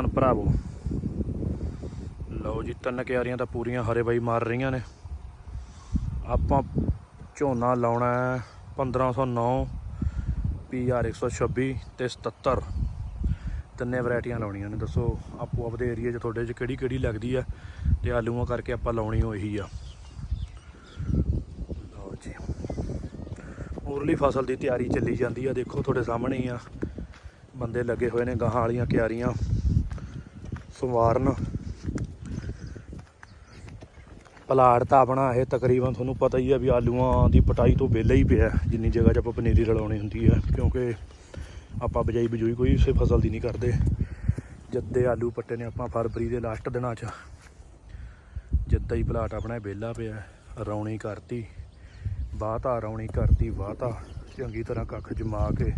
ਹਨ ਭਰਾਵੋ ਲਓ ਜੀ, ਤਿੰਨ ਕਿਆਰੀਆਂ ਤਾਂ ਪੂਰੀਆਂ ਹਰੇ ਬਾਈ ਮਾਰ ਰਹੀਆਂ ਨੇ। ਆਪਾਂ ਝੋਨਾ ਲਾਉਣਾ ਹੈ 1509 PR 126 ਤੇ 77 ਤਿੰਨੇ ਵੈਰਾਈਟੀਆਂ ਲਾਉਣੀਆਂ ਨੇ। ਦੱਸੋ, ਆਪੋ ਆਪਦੇ ਏਰੀਆ 'ਚ ਤੁਹਾਡੇ 'ਚ ਕਿਹੜੀ ਕਿਹੜੀ ਲੱਗਦੀ ਆ ਤੇ ਆਲੂਆਂ ਕਰਕੇ ਆਪਾਂ ਲਾਉਣੀ ਉਹੀ ਆ। ਲਓ ਜੀ। ਉਰਲੀ ਫਸਲ ਦੀ ਤਿਆਰੀ ਚੱਲੀ ਜਾਂਦੀ ਆ। ਦੇਖੋ ਤੁਹਾਡੇ ਸਾਹਮਣੇ ਹੀ ਆ। ਬੰਦੇ ਲੱਗੇ ਹੋਏ ਨੇ ਗਾਹਾਂ ਵਾਲੀਆਂ ਕਿਆਰੀਆਂ। ਸਵਾਰਨ। ਪਲਾੜ ਤਾਂ ਆਪਣਾ ਇਹ ਤਕਰੀਬਨ ਤੁਹਾਨੂੰ ਪਤਾ ਹੀ ਆ ਵੀ ਆਲੂਆਂ ਦੀ ਪਟਾਈ ਤੋਂ ਵਿਹਲਾ ਹੀ ਪਿਆ। ਜਿੰਨੀ ਜਗ੍ਹਾ 'ਚ ਆਪਾਂ ਪਨੀਰੀ ਰਲਾਉਣੀ ਹੁੰਦੀ ਹੈ ਕਿਉਂਕਿ ਆਪਾਂ ਬਜਾਈ ਬਜੂਈ ਕੋਈ ਉਸੇ ਫਸਲ ਦੀ ਨਹੀਂ ਕਰਦੇ। ਜੱਦੇ ਆਲੂ ਪੱਟੇ ਨੇ ਆਪਾਂ ਫਰਵਰੀ ਦੇ ਲਾਸਟ ਦਿਨਾਂ 'ਚ। ਜਿੱਦਾਂ ਹੀ ਪਲਾਟ ਆਪਣਾ ਵਿਹਲਾ ਪਿਆ, ਰੌਣੀ ਕਰਤੀ ਬਾਤਾ ਰੌਣੀ ਕਰਤੀ ਬਾਤਾ ਚੰਗੀ ਤਰ੍ਹਾਂ ਕੱਖ ਜਮਾ ਕੇ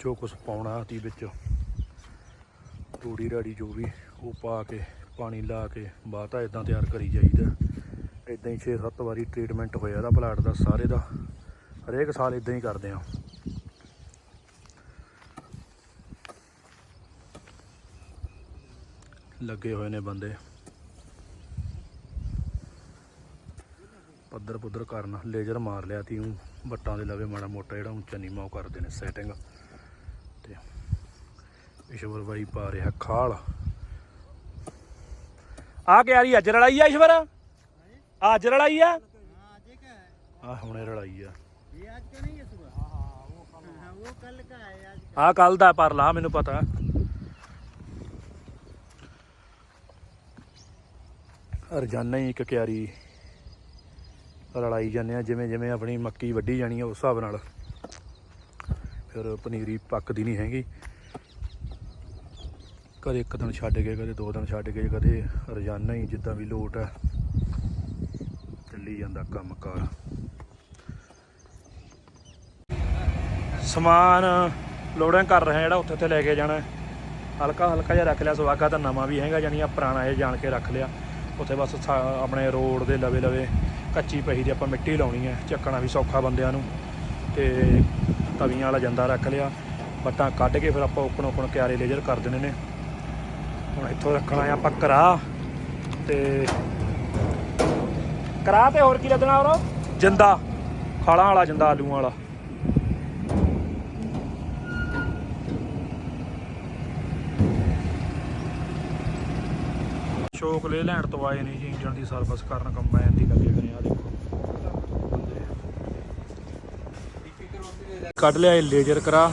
ਜੋ ਕੁਝ ਪਾਉਣਾ ਤੀ ਵਿੱਚ ਤੂੜੀ ਰਾੜੀ ਜੋ ਵੀ ਉਹ ਪਾ ਕੇ, ਪਾਣੀ ਲਾ ਕੇ ਬਾਤਾ ਇਦਾਂ ਤਿਆਰ ਕਰੀ ਜਾਈਦਾ। ਇਦਾਂ ਹੀ 6-7 ਵਾਰੀ ਟ੍ਰੀਟਮੈਂਟ ਹੋਇਆ ਇਹਦਾ ਪਲਾਟ ਦਾ, ਸਾਰੇ ਦਾ। ਹਰੇਕ ਸਾਲ ਇਦਾਂ ਹੀ ਕਰਦੇ ਆ ਲੱਗੇ ਹੋਏ ਨੇ ਬੰਦੇ। ਪੱਧਰ ਪੁੱਧਰ ਕਰਨ, ਲੇਜ਼ਰ ਮਾਰ ਲਿਆ ਤੀ ਊਂ ਵੱਟਾਂ ਦੇ ਲਵੇ ਮਾੜਾ ਮੋਟਾ, ਜਿਹੜਾ ਉੱਚਾ ਨੀਵਾਂ ਉਹ ਕਰਦੇ ਨੇ ਸੈਟਿੰਗ ਤੇ ਈਸ਼ਵਰ ਬਾਈ ਪਾ ਰਿਹਾ ਖਾਲ। ਆ ਕਿ ਯਾਰੀ ਅੱਜ ਲੜਾਈ ਆ ਈਸ਼ਵਰ? ਅੱਜ ਰਲਾਈ ਆ? ਆ ਹੁਣੇ ਰਲਾਈ ਆ। ਇਹ ਅੱਜ ਕਾ ਨਹੀਂ ਹੈ ਸੁਬਾ ਹਾਂ ਉਹ ਕੱਲ ਮੈਨੂੰ ਪਤਾ। ਰੋਜ਼ਾਨਾ ਹੀ ਇੱਕ ਕਿਆਰੀ ਰਲਾਈ ਜਾਂਦੇ ਆ ਜਿਵੇਂ ਜਿਵੇਂ ਆਪਣੀ ਮੱਕੀ ਵੱਢੀ ਜਾਣੀ ਆ ਉਸ ਹਿਸਾਬ ਨਾਲ। ਫਿਰ ਪਨੀਰੀ ਪੱਕਦੀ ਨਹੀਂ ਹੈਗੀ। ਕਦੇ ਇੱਕ ਦਿਨ ਛੱਡ ਕੇ, ਕਦੇ ਦੋ ਦਿਨ ਛੱਡ ਕੇ, ਕਦੇ ਰੋਜ਼ਾਨਾ ਹੀ ਜਿੱਦਾਂ ਵੀ ਲੋਟ ਹੈ ਚੱਲੀ ਜਾਂਦਾ ਕੰਮ ਕਾਰ ਸਮਾਨ ਲੋਡਿੰਗ ਕਰ ਰਹੇ ਜਿਹੜਾ ਉੱਥੇ ਉੱਥੇ ਲੈ ਕੇ ਜਾਣਾ। ਹਲਕਾ ਹਲਕਾ ਜਿਹਾ ਰੱਖ ਲਿਆ ਸਵਾਗਾ ਤਾਂ ਨਵਾਂ ਵੀ ਹੈਗਾ ਜਾਨੀ ਆ ਪੁਰਾਣਾ ਇਹ ਜਾਣ ਕੇ ਰੱਖ ਲਿਆ। ਉੱਥੇ ਬਸ ਸਾ- ਆਪਣੇ ਰੋਡ ਦੇ ਲਵੇ ਲਵੇ ਕੱਚੀ ਪਹੀ ਦੀ ਆਪਾਂ ਮਿੱਟੀ ਲਾਉਣੀ ਹੈ ਚੱਕਣਾ ਵੀ ਸੌਖਾ ਬੰਦਿਆਂ ਨੂੰ। ਤੇ ਤਵੀਆਂ ਵਾਲਾ ਜੰਦਾ ਰੱਖ ਲਿਆ ਬੱਟਾਂ ਕੱਢ ਕੇ ਫਿਰ ਆਪਾਂ ਓਪਨ ਓਪਨ ਕਿਆਰੇ ਲੇਜ਼ਰ ਕਰ ਦੇਣੇ ਨੇ। ਹੁਣ ਇੱਥੋਂ ਰੱਖਣਾ ਆ ਆਪਾਂ ਕਰਾ ਤੇ ਕਰਾ ਤੇ ਹੋਰ ਕੀ ਲੱਗਣਾ ਹੋਰ ਜੰਦਾ। ਖਾਲਾਂ ਵਾਲਾ ਜੰਦਾ, ਆਲੂਆਂ ਵਾਲਾ। ਸ਼ੋਕ ਲੈ ਲੈਣ ਤੋਂ ਆਏ ਨੇ ਜੀ, ਇੰਜਣ ਦੀ ਸਰਵਿਸ ਕਰਨ ਕੰਬਾਈਨ ਦੀ ਲੱਗੇ ਹੋਏ ਆ ਦੇਖੋ। ਕੱਢ ਲਿਆ ਇਹ ਲੇਜ਼ਰ ਕਰਾ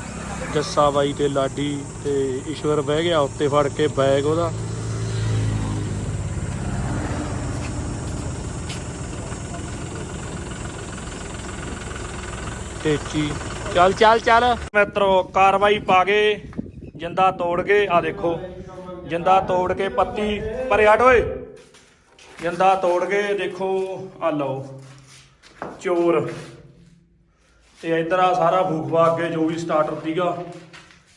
ਜੱਸਾ ਬਾਈ ਤੇ ਲਾਡੀ ਤੇ ਈਸ਼ਵਰ ਬਹਿ ਗਿਆ ਉੱਤੇ ਫੜ ਕੇ ਬੈਗ ਉਹਦਾ। ਟੇਚੀ ਚੱਲ ਚੱਲ ਚੱਲ। ਮਿੱਤਰੋ, ਕਾਰਵਾਈ ਪਾ ਗਏ ਜਿੰਦਾ ਤੋੜ ਕੇ ਆ ਦੇਖੋ, ਜਿੰਦਾ ਤੋੜ ਕੇ ਪੱਤੀ ਪਰੇ ਹਟ ਓਏ। ਜਿੰਦਾ ਤੋੜ ਕੇ ਦੇਖੋ ਆ ਲਓ, ਚੋਰ। ਤੇ ਇਧਰ ਆ ਸਾਰਾ ਫੂਕਵਾ ਅੱਗੇ ਜੋ ਵੀ ਸਟਾਰਟਰ ਸੀਗਾ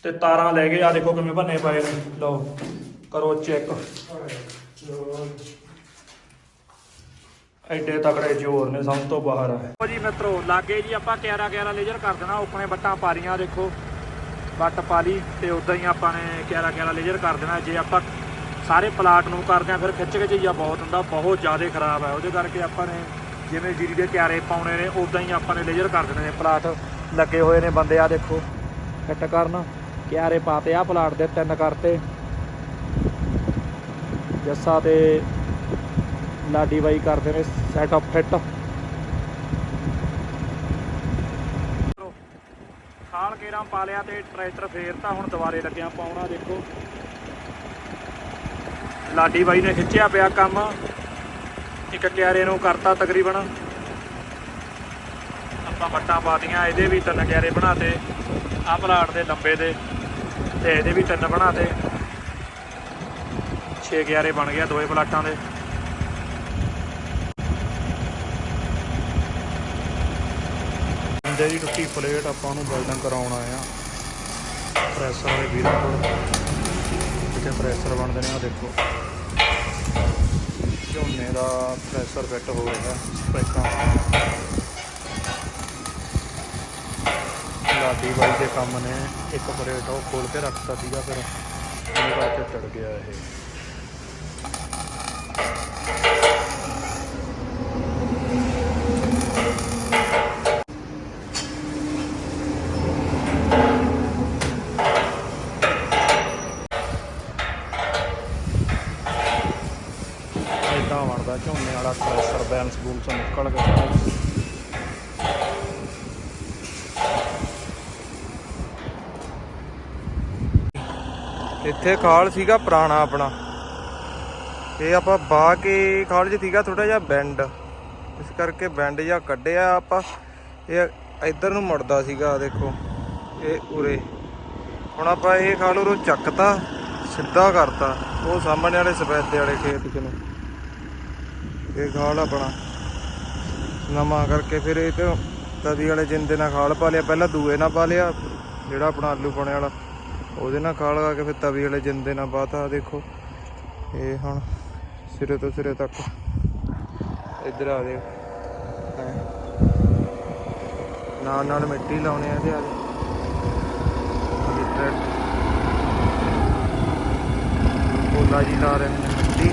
ਤੇ ਤਾਰਾਂ ਲੈ ਗਏ। ਆ ਦੇਖੋ ਕਿਵੇਂ ਭੰਨੇ ਪਏ ਨੇ। ਲਓ, ਕਰੋ ਚੈੱਕ ਐਡੇ ਤਕੜੇ ਜੋਰ ਨੇ, ਸਭ ਤੋਂ ਬਾਹਰ ਆ। ਜੀ ਮਿੱਤਰੋ, ਲਾਗੇ ਜੀ ਆਪਾਂ 11 11 ਲੇਜ਼ਰ ਕਰ ਦੇਣਾ। ਉਪਨੇ ਬੱਟਾਂ ਪਾਰੀਆਂ, ਦੇਖੋ। ਬੱਟ ਪਾ ਲਈ ਤੇ ਉਦਾਂ ਹੀ ਆਪਾਂ ਨੇ 11 11 ਲੇਜ਼ਰ ਕਰ ਦੇਣਾ। ਜੇ ਆਪਾਂ ਸਾਰੇ ਪਲਾਟ ਨੂੰ ਕਰਦੇ ਆ ਫਿਰ ਖਿੱਚ ਕੇ ਜਈਆ ਬਹੁਤ ਹੁੰਦਾ। ਬਹੁਤ ਜ਼ਿਆਦਾ ਖਰਾਬ ਹੈ ਉਹਦੇ ਕਰਕੇ ਆਪਾਂ ਨੇ ਜਿਵੇਂ ਜੀਰੀ ਦੇ ਕਿਆਰੇ ਪਾਉਣੇ ਨੇ ਉਦਾਂ ਹੀ ਆਪਾਂ ਨੇ ਲੇਜ਼ਰ ਕਰ ਦੇਣੇ ਨੇ, ਪਲਾਟ ਲੱਗੇ ਹੋਏ ਨੇ ਬੰਦੇ ਆ ਦੇਖੋ, ਫਿੱਟ ਕਰਨ, ਕਿਆਰੇ ਪਾਤੇ ਆ ਪਲਾਟ ਦੇ ਤਿੰਨ ਕਰਤੇ। ਜੱਸਾ ਤੇ ਲਾਡੀ ਬਾਈ ਕਰਦੇ ਨੇ ਸੈਟ ਅਪ ਫਿੱਟ ਖਾਲ ਕੇਰਾਂ ਪਾ ਲਿਆ ਤੇ ਟਰੈਕਟਰ ਫੇਰ ਤਾਂ ਹੁਣ ਦੁਬਾਰੇ ਲੱਗਿਆ ਪਾਉਣਾ, ਦੇਖੋ। ਲਾਡੀ ਬਾਈ ਨੇ ਖਿੱਚਿਆ ਪਿਆ ਕੰਮ। ਇੱਕ ਕਿਆਰੇ ਨੂੰ ਕਰਤਾ ਤਕਰੀਬਨ। ਆਪਾਂ ਵੱਟਾਂ ਪਾਤੀਆਂ, ਇਹਦੇ ਵੀ ਤਿੰਨ ਕਿਆਰੇ ਬਣਾਤੇ, ਆਹ ਪਲਾਟ ਦੇ ਲੰਬੇ ਦੇ, ਤੇ ਇਹਦੇ ਵੀ ਤਿੰਨ ਬਣਾਤੇ। 6 ਕਿਆਰੇ ਬਣ ਗਿਆ ਦੋਏ ਪਲਾਟਾਂ ਦੇ। ਬੰਦੇ ਦੀ ਟੁੱਟੀ ਪਲੇਟ ਆਪਾਂ ਨੂੰ ਵੈਲਡਿੰਗ ਕਰਾਉਣ ਆਏ ਆ। ਪ੍ਰੈਸਰ ਦੇ ਵੀਰਾਂ ਕੋਲ। ਜਿੱਥੇ ਪ੍ਰੈਸਰ ਬਣਦੇ ਨੇ ਆ ਦੇਖੋ। ਝੋਨੇ ਦਾ ਪ੍ਰੈਸਰ ਫਿੱਟ ਹੋ ਗਿਆ ਸਪੈਕਾਂ। ਲਾਡੀ ਬਾਈ ਦੇ ਕੰਮ ਨੇ, ਇੱਕ ਪਲੇਟ ਉਹ ਖੋਲ ਕੇ ਰੱਖਤਾ ਸੀਗਾ, ਫਿਰ ਨਿਗਾਹ 'ਚ ਚੜ ਗਿਆ ਇਹ। ਝੋਨੇ ਵਾਲਾ ਥ੍ਰੈਸ਼ਰ ਬੈਲੈਂਸ ਬੂਲ ਚੋਂ ਨਿਕਲ ਕੇ ਇੱਥੇ ਖਾਲ ਸੀਗਾ ਪੁਰਾਣਾ ਆਪਣਾ। ਇਹ ਆਪਾਂ ਬਾਹ ਕੇ ਖਾਲ 'ਚ ਸੀਗਾ ਥੋੜਾ ਜਿਹਾ ਬੈਂਡ। ਇਸ ਕਰਕੇ ਬੈਂਡ ਜਿਹਾ ਕੱਢਿਆ ਆਪਾਂ। ਇਹ ਇੱਧਰ ਨੂੰ ਮੁੜਦਾ ਸੀਗਾ, ਦੇਖੋ। ਇਹ ਉਰੇ। ਹੁਣ ਆਪਾਂ ਇਹ ਖਾਲ ਉਰੋਂ ਚੱਕਤਾ, ਸਿੱਧਾ ਕਰਤਾ। ਉਹ ਸਾਹਮਣੇ ਵਾਲੇ ਸਫੈਦੇ ਵਾਲੇ ਖੇਤ 'ਚ ਨੂੰ। ਇਹ ਖਾਲ ਆਪਣਾ। ਨਵਾਂ ਕਰਕੇ ਫਿਰ ਇਹ ਤੇ ਤਵੀ ਵਾਲੇ ਜਿੰਦੇ ਨਾਲ ਖਾਲ ਪਾ ਲਿਆ। ਪਹਿਲਾਂ ਦੂਏ ਨਾਲ ਪਾ ਲਿਆ, ਜਿਹੜਾ ਆਪਣਾ ਆਲੂ ਪਾਉਣੇ ਵਾਲਾ। ਉਹਦੇ ਨਾਲ ਖਾਲ ਗਾ ਕੇ ਫਿਰ ਤਵੀ ਵਾਲੇ ਜਿੰਦੇ ਨਾਲ ਪਾਤਾ ਦੇਖੋ। ਇਹ ਹੁਣ ਸਿਰੇ ਤੋਂ ਸਿਰੇ ਤੱਕ। ਇੱਧਰ ਆ ਦੇ ਨਾਲ ਨਾਲ ਮਿੱਟੀ ਲਾਉਣੇ ਆ ਤੇ ਆ ਬੋਲਾ ਜੀ ਲਾ ਰਹੇ ਨੇ ਮਿੱਟੀ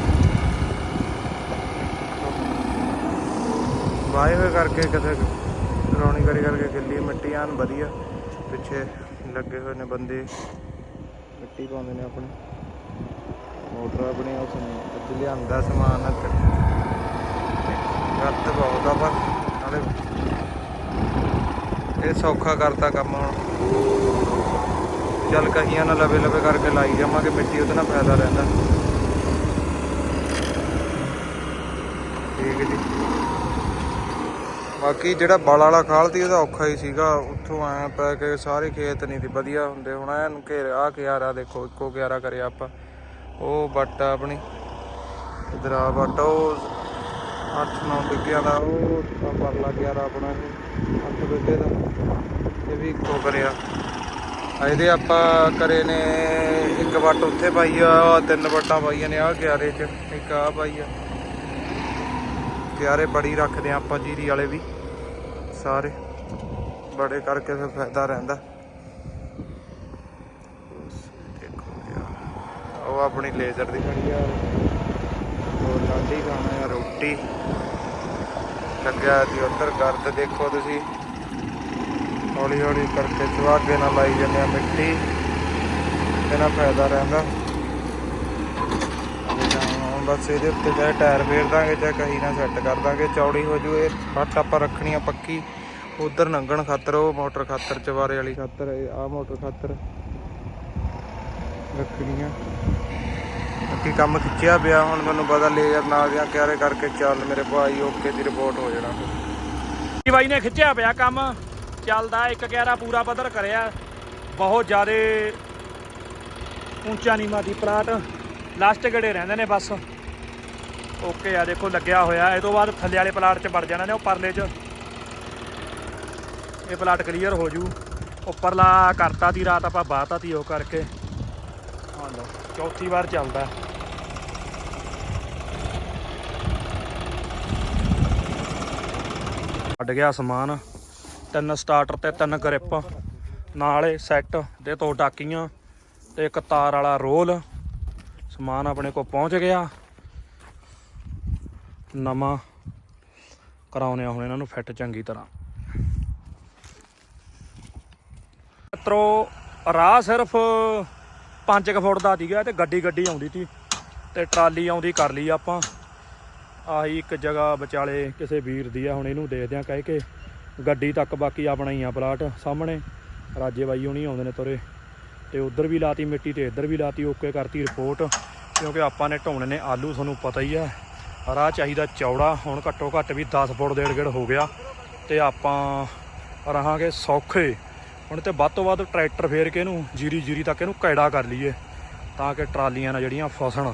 ਵਾਏ ਹੋਏ ਕਰਕੇ ਕਿਤੇ ਰੌਣੀ ਕਰੀ ਕਰਕੇ ਗਿੱਲੀ ਮਿੱਟੀ ਆਨ ਵਧੀਆ। ਪਿੱਛੇ ਲੱਗੇ ਹੋਏ ਨੇ ਬੰਦੇ। ਮਿੱਟੀ ਪਾਉਂਦੇ ਨੇ ਆਪਣੀ। ਮੋਟਰ ਆਪਣੀ ਉਸ ਅੱਜ ਲਿਆਂਦਾ ਸਮਾਨ ਇੱਥੇ ਰੱਤ ਬਹੁਤ ਆ ਪਰ ਨਾਲੇ ਇਹ ਸੌਖਾ ਕਰਤਾ ਕੰਮ ਹੁਣ। ਚੱਲ ਕਹੀਆਂ ਨਾਲ ਲਵੇ ਲਵੇ ਕਰਕੇ ਲਾਈ ਜਾਵਾਂਗੇ, ਮਿੱਟੀ ਉਹਦੇ ਨਾਲ ਫਾਇਦਾ ਰਹਿੰਦਾ ਠੀਕ ਹੈ ਜੀ ਬਾਕੀ ਜਿਹੜਾ ਬਲ ਵਾਲਾ ਖਾਲ ਤੀ ਉਹਦਾ ਔਖਾ ਹੀ ਸੀਗਾ। ਉੱਥੋਂ ਆਇਆ ਪੈ ਕੇ ਸਾਰੇ ਖੇਤ ਨਹੀਂ ਸੀ, ਵਧੀਆ ਹੁੰਦੇ। ਹੁਣ ਐਨ ਘੇਰ ਆ ਕਿਆਰਾ ਦੇਖੋ, ਇੱਕੋ ਕਿਆਰਾ ਕਰਿਆ ਆਪਾਂ। ਉਹ ਬੱਟ ਆ ਆਪਣੀ। ਇਧਰ ਆ ਬੱਟ ਉਹ 8-9 ਬਿੱਗਿਆਂ ਦਾ, ਉਹ ਪਰਲਾ ਕਿਆਰਾ ਆਪਣਾ ਇਹ 8 ਬਿੱਗੇ ਦਾ, ਇਹ ਵੀ ਇੱਕੋ ਕਰਿਆ। ਇਹਦੇ ਆਪਾਂ ਕਰੇ ਨੇ, ਇੱਕ ਵੱਟ ਉੱਥੇ ਪਾਈ ਆ ਤਿੰਨ ਵੱਟਾਂ ਪਾਈਆਂ ਨੇ ਆ ਕਿਆਰੇ 'ਚ, ਇੱਕ ਆ ਪਾਈ ਆ। ਕਿਆਰੇ ਬੜੀ ਰੱਖਦੇ ਆ ਆਪਾਂ ਜੀਰੀ ਵਾਲੇ ਵੀ। ਸਾਰੇ ਬੜੇ ਕਰਕੇ ਫਿਰ ਫਾਇਦਾ ਰਹਿੰਦਾ। ਦੇਖੋ ਉਹ ਆਪਣੀ ਲੇਜ਼ਰ ਦੀ ਖੜੀ ਆ। ਉਹ ਲਾਡੀ ਖਾਣਾ ਆ, ਰੋਟੀ। ਲੱਗਿਆ ਸੀ ਉੱਧਰ ਗਰਦ, ਦੇਖੋ ਤੁਸੀਂ। ਹੌਲੀ ਹੌਲੀ ਕਰਕੇ ਚਵਾਗੇ ਨਾਲ ਲਾਈ ਜਾਂਦੇ ਆ ਮਿੱਟੀ। ਇਹਨਾਂ ਫਾਇਦਾ ਰਹਿੰਦਾ। ਬਸ ਇਹਦੇ ਉੱਤੇ ਚਾਹੇ ਟਾਇਰ ਫੇਰ ਦਾਂਗੇ, ਚਾਹੇ ਕਹੀ ਨਾ ਸੈੱਟ ਕਰ ਦਾਂਗੇ। ਚੌੜੀ ਹੋ ਜੂ, ਇਹ ਫੱਟ ਆਪਾਂ ਰੱਖਣੀ ਆ ਪੱਕੀ। ਉਧਰ ਨੰਗਣ ਖਾਤਰ, ਉਹ ਮੋਟਰ ਖਾਤਰ, ਚਵਾਰੇ ਵਾਲੀ ਖਾਤਰ ਆ ਮੋਟਰ ਖਾਤਰ ਰੱਖਣੀ ਆ ਬਾਕੀ ਕੰਮ ਖਿੱਚਿਆ ਪਿਆ, ਹੁਣ ਮੈਨੂੰ ਪਤਾ ਲੇਜ਼ਰ ਨਾਲ ਜਾਂ ਕਿਆਰੇ ਕਰਕੇ ਚੱਲ ਮੇਰੇ ਭਾਈ, ਓਕੇ ਦੀ ਰਿਪੋਰਟ ਹੋ ਜਾਣਾ। ਜੀ ਬਾਈ ਨੇ ਖਿੱਚਿਆ ਪਿਆ ਕੰਮ, ਚੱਲਦਾ 111 ਪੂਰਾ ਪੱਧਰ ਕਰਿਆ। ਬਹੁਤ ਜ਼ਿਆਦੇ ਉੱਚਾ ਨੀਵਾਂ ਦੀ ਪਲਾਟ ਲਾਸਟ ਗੜੇ ਰਹਿੰਦੇ ਨੇ ਬਸ। ਓਕੇ ਆ, ਦੇਖੋ ਲੱਗਿਆ ਹੋਇਆ। ਇਹ ਤੋਂ ਬਾਅਦ ਥੱਲੇ ਵਾਲੇ ਪਲਾਟ 'ਚ ਵੜ ਜਾਣਾ ਨੇ, ਉਹ ਪਰਲੇ 'ਚ। ਇਹ ਪਲਾਟ ਕਲੀਅਰ ਹੋ ਜੂ। ਉੱਪਰਲਾ ਕਰਤਾ ਦੀ ਰਾਤ ਆਪਾਂ ਬਾਤਾ ਤੀ ਉਹ ਕਰਕੇ। ਹਾਂ ਲਓ, ਚੌਥੀ ਵਾਰ ਚੱਲਦਾ। ਛੱਡ ਗਿਆ ਸਮਾਨ। ਤਿੰਨ ਸਟਾਰਟਰ ਤੇ ਤਿੰਨ ਗ੍ਰਿਪ ਨਾਲੇ ਸੈੱਟ ਤੇ ਦੋ ਟਾਕੀਆਂ ਤੇ ਇੱਕ ਤਾਰ ਵਾਲਾ ਰੋਲ। ਸਮਾਨ ਆਪਣੇ ਕੋਲ ਪਹੁੰਚ ਗਿਆ। ਨਵਾਂ ਕਰਾਉਨੇ ਆ ਹੁਣ ਇਹਨਾਂ ਨੂੰ ਫਿੱਟ ਚੰਗੀ ਤਰ੍ਹਾਂ। ਮਿੱਤਰੋ, ਰਾਹ ਸਿਰਫ 5 ਫੁੱਟ ਦਾ ਸੀਗਾ ਤੇ ਗੱਡੀ ਗੱਡੀ ਆਉਂਦੀ ਸੀ ਤੇ ਟਰਾਲੀ ਆਉਂਦੀ ਕਰ ਲਈ ਆਪਾਂ। ਆਹੀ ਇੱਕ ਜਗ੍ਹਾ ਵਿਚਾਲੇ ਕਿਸੇ ਵੀਰ ਦੀ ਆ, ਹੁਣ ਇਹਨੂੰ ਦੇਖਦੇ ਆ ਕਹਿ ਕੇ ਗੱਡੀ ਤੱਕ ਬਾਕੀ ਆਪਣਾ ਹੀ ਆ ਪਲਾਟ ਸਾਹਮਣੇ। ਰਾਜੇ ਬਾਈ ਹੁਣੀ ਆਉਂਦੇ ਨੇ ਤੁਰੇ। ਤੇ ਉਧਰ ਵੀ ਲਾਤੀ ਮਿੱਟੀ ਤੇ ਇੱਧਰ ਵੀ ਲਾਤੀ, ਓਕੇ ਕਰਤੀ ਰਿਪੋਰਟ। ਕਿਉਂਕਿ ਆਪਾਂ ਨੇ ਢਾਉਣੇ ਨੇ, ਆਲੂ ਤੁਹਾਨੂੰ ਪਤਾ ਹੀ ਆ। ਰਾਹ ਚਾਹੀਦਾ ਚੌੜਾ। ਹੁਣ ਘੱਟੋ ਘੱਟ ਵੀ 10 ਫੁੱਟ ਡੇਢ ਗੇੜ ਹੋ ਗਿਆ ਤੇ ਆਪਾਂ ਰਹਾਂਗੇ ਸੌਖੇ। ਹੁਣ ਤੇ ਵੱਧ ਤੋਂ ਵੱਧ ਟਰੈਕਟਰ ਫੇਰ ਕੇ ਇਹਨੂੰ ਜੀਰੀ ਜੀਰੀ ਤੱਕ ਇਹਨੂੰ ਕੈੜਾ ਕਰ ਲਈਏ ਤਾਂ ਕਿ ਟਰਾਲੀਆਂ ਨਾਲ ਜਿਹੜੀਆਂ ਫਸਣ।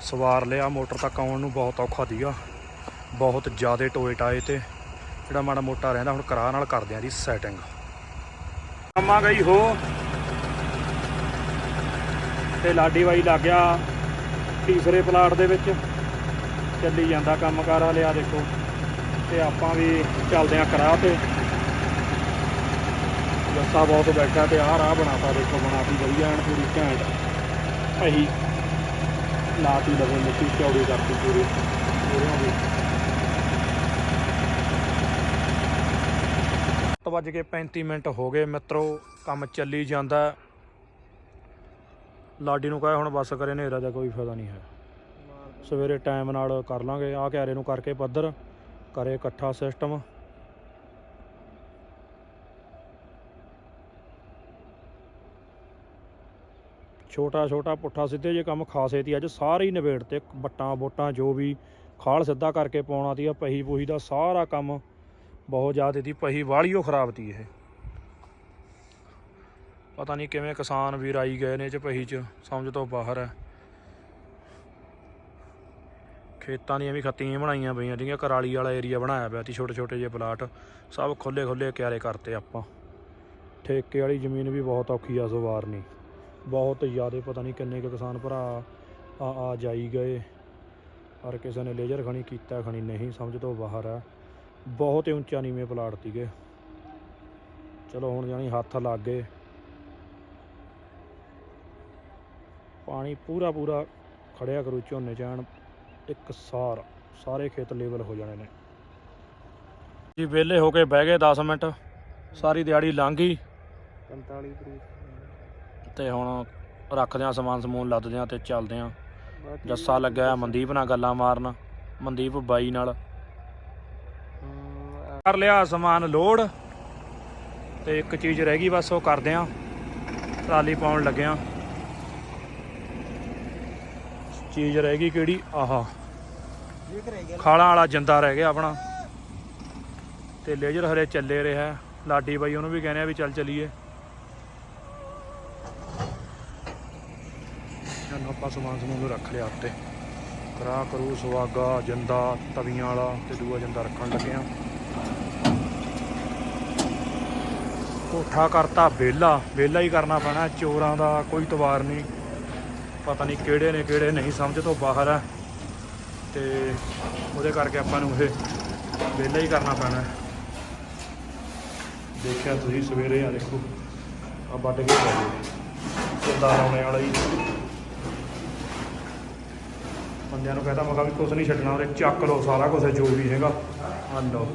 ਸਵਾਰ ਲਿਆ ਮੋਟਰ ਤੱਕ ਆਉਣ ਨੂੰ ਬਹੁਤ ਔਖਾ ਦੀਗਾ ਬਹੁਤ ਜ਼ਿਆਦਾ ਟੋਏ ਟਾਏ ਤੇ ਜਿਹੜਾ ਮਾੜਾ ਮੋਟਾ ਰਹਿੰਦਾ ਹੁਣ ਕਰਾਹ ਨਾਲ ਕਰਦੇ ਆ ਦੀ ਸੈਟਿੰਗ ਕੰਮਾਂ ਗਈ ਹੋ। ਤੇ ਲਾਡੀ ਬਾਈ ਲੱਗ ਗਿਆ ਤੀਸਰੇ ਪਲਾਟ ਦੇ ਵਿੱਚ। ਚੱਲੀ ਜਾਂਦਾ ਕੰਮ ਕਾਰ ਆ ਦੇਖੋ। ਤੇ ਆਪਾਂ ਵੀ ਚੱਲਦੇ ਆ ਕਰਾਹ ਤੇ। ਹੱਤਾ ਬਹੁਤ ਬੈਠਾ ਤੇ ਆਹ ਰਾਹ ਬਣਾਤਾ ਦੇਖੋ ਬਣਾਤੀ ਵਧੀਆ ਐਨ ਪੂਰੀ ਘੈਂਟ। ਅਹੀ ਲਾਤੀ ਲਵੇ ਮਿੱਟੀ, ਚੌੜੀ ਕਰਤੀ ਪੂਰੀ। ਸੱਤ ਵੱਜ ਕੇ 35 ਮਿੰਟ ਹੋ ਗਏ ਮਿੱਤਰੋ, ਕੰਮ ਚੱਲੀ ਜਾਂਦਾ। ਲਾਡੀ ਨੂੰ ਕਹੇ ਹੁਣ ਬੱਸ ਕਰੇ ਨੇਰਾ ਦਾ ਕੋਈ ਫਾਇਦਾ ਨਹੀਂ ਹੈ। ਸਵੇਰੇ ਟਾਈਮ ਨਾਲ ਕਰ ਲਾਂਗੇ। ਆਹ ਕਿਆਰੇ ਨੂੰ ਕਰਕੇ ਪੱਧਰ, ਕਰੇ ਇਕੱਠਾ ਸਿਸਟਮ ਛੋਟਾ ਛੋਟਾ ਪੁੱਠਾ ਸਿੱਧੇ ਜੇ ਕੰਮ ਖਾਸੇ ਤੀ। ਅੱਜ ਸਾਰੇ ਹੀ ਨਿਬੇੜ ਤੇ ਬੱਟਾਂ ਬੋਟਾਂ ਜੋ ਵੀ ਖਾਲ ਸਿੱਧਾ ਕਰਕੇ ਪਾਉਣਾ ਤੀ। ਆ ਪਹੀ ਪੂਹੀ ਦਾ ਸਾਰਾ ਕੰਮ ਬਹੁਤ ਜ਼ਿਆਦਾ ਤੀ। ਪਹੀ ਵਾਲੀਓ ਖਰਾਬ ਤੀ ਇਹ। ਪਤਾ ਨਹੀਂ ਕਿਵੇਂ ਕਿਸਾਨ ਵੀਰ ਆਈ ਗਏ ਨੇ ਇਹ ਚ ਪਹੀ ਚ, ਸਮਝ ਤੋਂ ਬਾਹਰ ਹੈ। ਖੇਤਾਂ ਦੀਆਂ ਵੀ ਖੱਤੀਆਂ ਬਣਾਈਆਂ ਪਈਆਂ, ਜਿਹੜੀਆਂ ਕਰਾਲੀ ਵਾਲਾ ਏਰੀਆ ਬਣਾਇਆ ਪਿਆ ਸੀ, ਛੋਟੇ ਛੋਟੇ ਜਿਹੇ ਪਲਾਟ। ਸਭ ਖੁੱਲੇ ਖੁੱਲੇ ਕਿਆਰੇ ਕਰਤੇ ਆਪਾਂ। ਠੇਕੇ ਵਾਲੀ ਜ਼ਮੀਨ ਵੀ ਬਹੁਤ ਔਖੀ ਆ ਸੋ ਨਹੀਂ। ਬਹੁਤ ਜ਼ਿਆਦਾ ਪਤਾ ਨਹੀਂ ਕਿੰਨੇ ਕੁ ਕਿਸਾਨ ਭਰਾ ਆ ਆ ਜਾਈ ਗਏ। ਪਰ ਕਿਸੇ ਨੇ ਲੇਜ਼ਰ ਖਣੀ ਕੀਤਾ ਖਣੀ ਨਹੀਂ, ਸਮਝ ਤੋਂ ਬਾਹਰ ਆ। ਬਹੁਤ ਹੀ ਉੱਚਾ ਨੀਵੇਂ ਪਲਾਟ ਸੀਗੇ। ਚਲੋ ਹੁਣ ਜਾਣੀ ਹੱਥ ਲੱਗ। ਗਏ ਪਾਣੀ ਪੂਰਾ ਪੂਰਾ ਖੜਿਆ ਕਰੂ ਝੋਨੇ ਚਾਣ ਇੱਕ ਸਾਰ ਸਾਰੇ ਖੇਤ ਲੈਵਲ ਹੋ ਜਾਣੇ ਨੇ। ਜੀ ਵਿਹਲੇ ਹੋ ਕੇ ਬਹਿ ਗਏ 10 ਮਿੰਟ। ਸਾਰੀ ਦਿਹਾੜੀ ਲੰਘ ਗਈ। 45 ਤਰੀਕ ਤੇ ਹੁਣ ਰੱਖਦੇ ਆ ਸਮਾਨ ਸਮੂਨ ਲੱਦਦੇ ਆ ਤੇ ਚੱਲਦੇ ਆ ਜੱਸਾ ਲੱਗਿਆ ਮਨਦੀਪ ਨਾਲ ਗੱਲਾਂ ਮਾਰਨ। ਮਨਦੀਪ ਬਾਈ ਨਾਲ। ਕਰ ਲਿਆ ਸਮਾਨ ਲੋਡ। ਤੇ ਇੱਕ ਚੀਜ਼ ਰਹਿ ਗਈ ਬਸ ਉਹ ਕਰਦੇ ਆ ਟਰਾਲੀ ਪਾਉਣ ਲੱਗਿਆ ਚੀਜ਼ ਰਹਿ ਗਈ ਕਿਹੜੀ? ਆਹਾ। ਖਾਲਾਂ ਵਾਲਾ ਜਿੰਦਾ ਰਹਿ ਗਿਆ ਆਪਣਾ। ਤੇ ਲੇਜ਼ਰ ਹਰੇ ਚੱਲੇ ਰਿਹਾ। ਲਾਡੀ ਬਾਈ ਉਹਨੂੰ ਵੀ ਕਹਿੰਦੇ ਆ ਵੀ ਚੱਲ ਚਲੀਏ। ਜਾਨੂੰ ਆਪਾਂ ਸਮਾਨ ਸਮੂਨ ਨੂੰ ਰੱਖ ਲਿਆ ਉੱਤੇ ਕਰਾ ਕਰੂ ਸੁਆਗਾ ਜਿੰਦਾ, ਤਵੀਆਂ ਵਾਲਾ ਤੇ ਦੂਆ ਜਿੰਦਾ ਰੱਖਣ ਲੱਗੇ ਆ। ਕੋਠਾ ਕਰਤਾ ਵਿਹਲਾ। ਵਿਹਲਾ ਹੀ ਕਰਨਾ ਪੈਣਾ, ਚੋਰਾਂ ਦਾ ਕੋਈ ਤਵਾਰ ਨਹੀਂ। ਪਤਾ ਨਹੀਂ ਕਿਹੜੇ ਨੇ, ਕਿਹੜੇ ਨਹੀਂ, ਸਮਝ ਤੋਂ ਬਾਹਰ ਆ। ਤੇ ਉਹਦੇ ਕਰਕੇ ਆਪਾਂ ਨੂੰ ਇਹ ਵਿਹਲਾ ਹੀ ਕਰਨਾ ਪੈਣਾ। ਦੇਖਿਆ ਤੁਸੀਂ ਸਵੇਰੇ ਆ ਦੇਖੋ ਆ ਵੱਢ ਕੇ ਪੈ ਗਏ। ਕਿੱਦਾਂ ਲਾਉਣੇ ਵਾਲਾ ਹੀ ਬੰਦਿਆਂ ਨੂੰ ਕਹਤਾ, ਮੈਂ ਕਿਹਾ ਵੀ ਕੁਝ ਨਹੀਂ ਛੱਡਣਾ ਉਹਦੇ ਚੱਕ ਲਓ ਸਾਰਾ ਕੁਝ ਜੋ ਵੀ ਹੈਗਾ। ਆ ਲਓ।